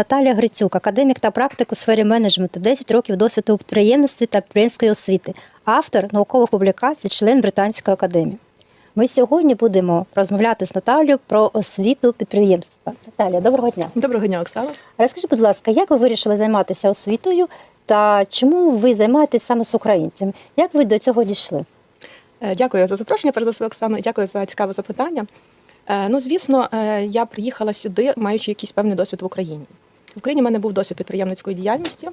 Наталя Грицюк, академік та практик у сфері менеджменту, 10 років досвіду у підприємництві та підприємської освіти, автор наукових публікацій, член Британської академії. Ми сьогодні будемо розмовляти з Наталією про освіту підприємства. Наталія, доброго дня. Доброго дня, Оксана. Розкажіть, будь ласка, як ви вирішили займатися освітою та чому ви займаєтесь саме з українцями? Як ви до цього дійшли? Е, Дякую за запрошення, перш за все, Оксана. Дякую за цікаве запитання. Е, Ну, звісно, е, я приїхала сюди, маючи якийсь певний досвід в Україні. В Україні в мене був досвід підприємницької діяльності,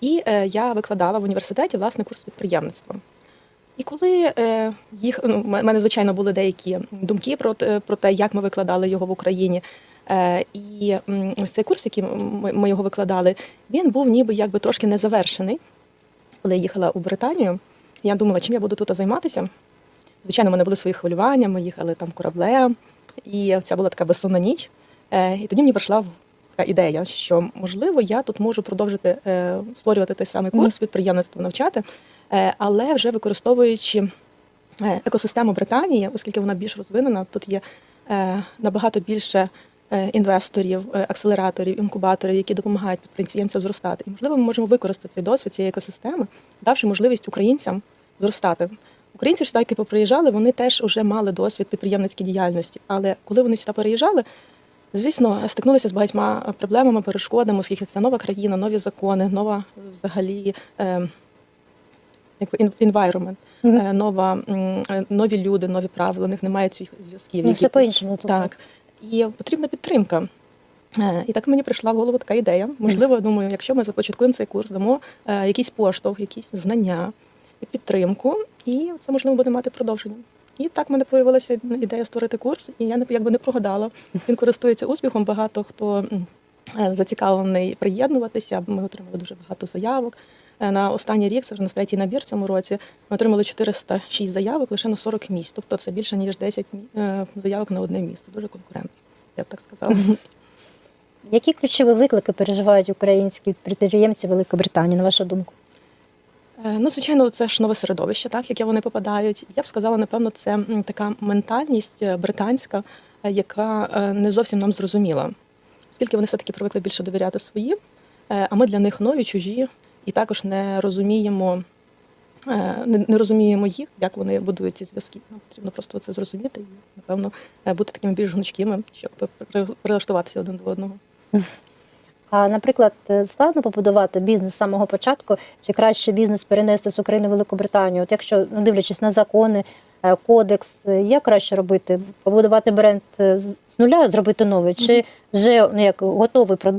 і е, я викладала в університеті власне курс підприємництва. І коли е, їх ну, в мене, звичайно, були деякі думки про, про те, як ми викладали його в Україні. Е, І ось цей курс, який ми, його викладали, він був ніби якби трошки незавершений. Коли я їхала у Британію, я думала, чим я буду тут займатися. Звичайно, в мене були свої хвилювання, ми їхали там кораблем, і це була така безсонна ніч. І тоді мені прийшла ідея, що можливо я тут можу продовжити е, створювати той самий курс підприємництва навчати, е, але вже використовуючи е, екосистему Британії, оскільки вона більш розвинена, тут є е, набагато більше е, інвесторів, е, акселераторів, інкубаторів, які допомагають підприємцям зростати. І можливо, ми можемо використати цей досвід цієї екосистеми, давши можливість українцям зростати. Українці ж так, які поприїжджали, вони теж вже мали досвід підприємницької діяльності. Але коли вони сюди переїжджали, звісно, стикнулися з багатьма проблемами, перешкодами, оскільки це нова країна, нові закони, нова взагалі. Е, Якби environment, е, нова, м, е, нові люди, нові правила, у них немає цих зв'язків. Ну, які все по-іншому тут. так. І потрібна підтримка. Е, І так мені прийшла в голову така ідея. Можливо, я думаю, якщо ми започаткуємо цей курс, дамо е, якийсь поштовх, якісь знання підтримку, і це можливо буде мати продовження. І так в мене появилася ідея створити курс, і я не якби не прогадала. Він користується успіхом. Багато хто е, зацікавлений приєднуватися. Ми отримали дуже багато заявок. Е, На останній рік, це вже на третій набір цьому році, ми отримали 406 заявок лише на 40 місць. Тобто це більше ніж 10 е, заявок на одне місце. Дуже конкурентно, я б так сказала. Які ключові виклики переживають українські підприємці Великобританії, на вашу думку? Е, Ну, звичайно, це ж нове середовище, так, яке вони попадають. Я б сказала, напевно, це така ментальність е, британська, е, яка не зовсім нам зрозуміла. Оскільки вони все-таки привикли більше довіряти своїм, а ми для них нові, чужі, і також не розуміємо, не, розуміємо їх, як вони будують ці зв'язки. Нам потрібно просто це зрозуміти і, напевно, бути такими більш гнучкими, щоб прилаштуватися один до одного. А, наприклад, е, складно побудувати бізнес з самого початку, чи краще бізнес перенести з України в Великобританію? От якщо ну, дивлячись на закони, е, кодекс, е, як краще робити? Побудувати бренд е, з з нуля, зробити новий, чи вже ну, як готовий продукт?